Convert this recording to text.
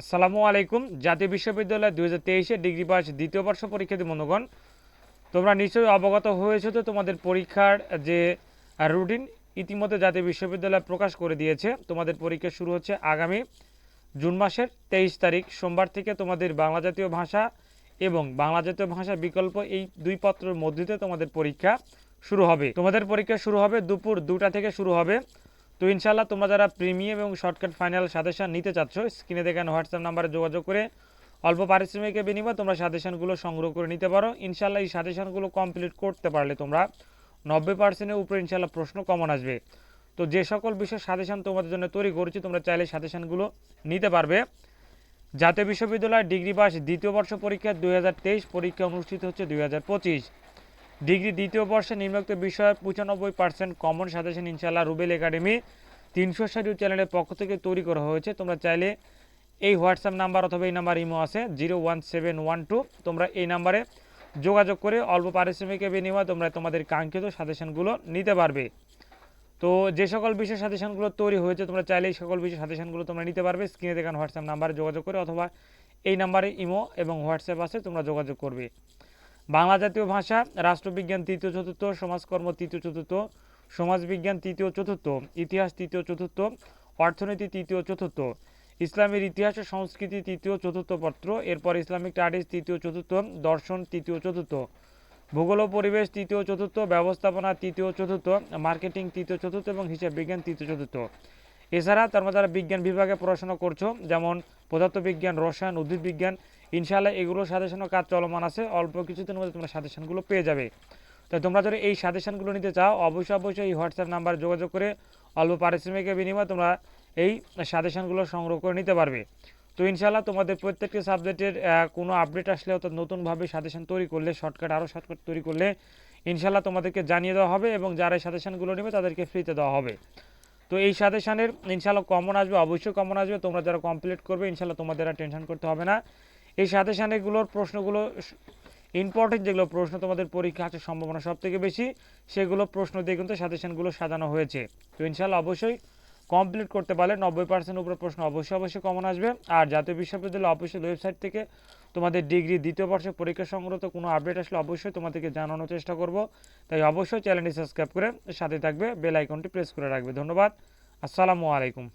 আসসালামু আলাইকুম। জাতীয় বিশ্ববিদ্যালয় দুই হাজার তেইশে ডিগ্রি পাস দ্বিতীয় বর্ষ পরীক্ষার্থী বন্ধুগণ, তোমরা নিশ্চয়ই অবগত হয়েছো তো তোমাদের পরীক্ষার যে রুটিন ইতিমধ্যে জাতীয় বিশ্ববিদ্যালয় প্রকাশ করে দিয়েছে। তোমাদের পরীক্ষা শুরু হচ্ছে আগামী জুন মাসের তেইশ তারিখ, সোমবার থেকে তোমাদের বাংলা জাতীয় ভাষা এবং বাংলা জাতীয় ভাষা বিকল্প এই দুই পত্রের মধ্যে তোমাদের পরীক্ষা শুরু হবে। তোমাদের পরীক্ষা শুরু হবে দুপুর দুটা থেকে শুরু হবে। তো ইনশাল্লাহ তোমরা যারা প্রিমিয়াম এবং শর্টকাট ফাইনাল সাজেশন নিতে চাচ্ছ, স্ক্রিনে দেখেন হোয়াটসঅ্যাপ নাম্বারে যোগাযোগ করে অল্প পারিশ্রমিকের বিনিময়ে তোমরা সাজেশনগুলো সংগ্রহ করে নিতে পারো। ইনশাল্লাহ এই সাজেশনগুলো কমপ্লিট করতে পারলে তোমরা নব্বই পার্সেন্টের উপরে ইনশাল্লাহ প্রশ্ন কমন আসবে। তো যে সকল বিষয় সাজেশন তোমাদের জন্য তৈরি করেছি, তোমরা চাইলে সাজেশনগুলো নিতে পারবে। জাতীয় বিশ্ববিদ্যালয় ডিগ্রি পাস দ্বিতীয় বর্ষ পরীক্ষা দুই হাজার তেইশ, পরীক্ষা অনুষ্ঠিত হচ্ছে দুই হাজার পঁচিশ। ডিগ্রি দ্বিতীয় বর্ষে নিম্নোক্ত বিষয়ে পঁচানব্বই পার্সেন্ট কমন সাজেশন ইনশাল্লাহ রুবেল একাডেমি। তিনশো ষাট চ্যানেলের পক্ষ থেকে তৈরি করা হয়েছে। তোমরা চাইলে এই হোয়াটসঅ্যাপ নাম্বার অথবা এই নাম্বার ইমো আছে, zero one seven one two. তোমরা এই নাম্বারে যোগাযোগ করে অল্প পারিশ্রমিকের বিনিময়ে তোমরা তোমাদের কাঙ্ক্ষিত সাজেশনগুলো নিতে পারবে। তো যে সকল বিষয় সাজেশনগুলো তৈরি হয়েছে, তোমরা চাইলে এই সকল বিষয় সাজেশনগুলো তোমরা নিতে পারবে। স্ক্রিনে দেখান হোয়াটসঅ্যাপ নাম্বারে যোগাযোগ করে অথবা এই নাম্বারে ইমো এবং হোয়াটসঅ্যাপ আছে, তোমরা যোগাযোগ করবে। বাংলা জাতীয় ভাষা, রাষ্ট্রবিজ্ঞান তৃতীয়, চতুর্থ, সমাজকর্ম তৃতীয়, চতুর্থ, সমাজবিজ্ঞান তৃতীয়, চতুর্থ, ইতিহাস তৃতীয়, চতুর্থ, অর্থনীতি তৃতীয়, চতুর্থ, ইসলামের ইতিহাস সংস্কৃতি তৃতীয়, চতুর্থ পত্র, এরপর ইসলামিক স্টাডিজ তৃতীয়, চতুর্থ, দর্শন তৃতীয়, চতুর্থ, ভূগোল ও পরিবেশ তৃতীয়, চতুর্থ, ব্যবস্থাপনা তৃতীয়, চতুর্থ, মার্কেটিং তৃতীয়, চতুর্থ এবং হিসাব বিজ্ঞান তৃতীয়, চতুর্থ। এছাড়া তোমরা যারা বিজ্ঞান বিভাগে পড়াশোনা করছ, যেমন পদার্থবিজ্ঞান, রসায়ন উদ্ভিদ বিজ্ঞান ইনশাআল্লাহ এগুলো সাজেশনও কাজ চলমান আছে। অল্প কিছুদিনের মধ্যে তোমরা সাজেশনগুলো পেয়ে যাবে। তো তোমরা যদি এই সাজেশনগুলো নিতে চাও, অবশ্যই অবশ্যই এই হোয়াটসঅ্যাপ নাম্বারে যোগাযোগ করে অল্প পারিশ্রমিকের বিনিময়ে তোমরা এই সাজেশনগুলো সংগ্রহ করে নিতে পারবে। তো ইনশাআল্লাহ তোমাদের প্রত্যেকটি সাবজেক্টের কোনো আপডেট আসলে অর্থাৎ নতুনভাবে সাজেশন তৈরি করলে, শর্টকাট, আরও শর্টকাট তৈরি করলে ইনশাআল্লাহ তোমাদেরকে জানিয়ে দেওয়া হবে এবং যারা এই সাজেশনগুলো নেবে তাদেরকে ফ্রিতে দেওয়া হবে। তো এই সাজেশনের ইনশাআল্লাহ কমন আসবে, অবশ্যই কমন আসবে। তোমরা যারা কমপ্লিট করবে, ইনশাআল্লাহ তোমাদের আর টেনশন করতে হবে না। এই সাজেশানেগুলোর প্রশ্নগুলো ইম্পর্টেন্ট যেগুলো প্রশ্ন তোমাদের পরীক্ষা আছে সম্ভাবনা সব থেকে বেশি, সেগুলো প্রশ্ন দিয়ে কিন্তু সাজেশনগুলো সাজানো হয়েছে। তো ইনশাল্লাহ অবশ্যই কমপ্লিট করতে পারলে নব্বই পার্সেন্ট উপরে প্রশ্ন অবশ্যই অবশ্যই কমন আসবে। আর জাতীয় বিশ্ববিদ্যালয় অফিসিয়াল ওয়েবসাইট থেকে তোমাদের ডিগ্রি দ্বিতীয় বর্ষের পরীক্ষা সংক্রান্ত কোনো আপডেট আসলে অবশ্যই তোমাদেরকে জানানোর চেষ্টা করব। তাই অবশ্যই চ্যানেলটি সাবস্ক্রাইব করে সাথে থাকবে বেল আইকনটি প্রেস করে রাখবে। ধন্যবাদ। আসসালামু আলাইকুম।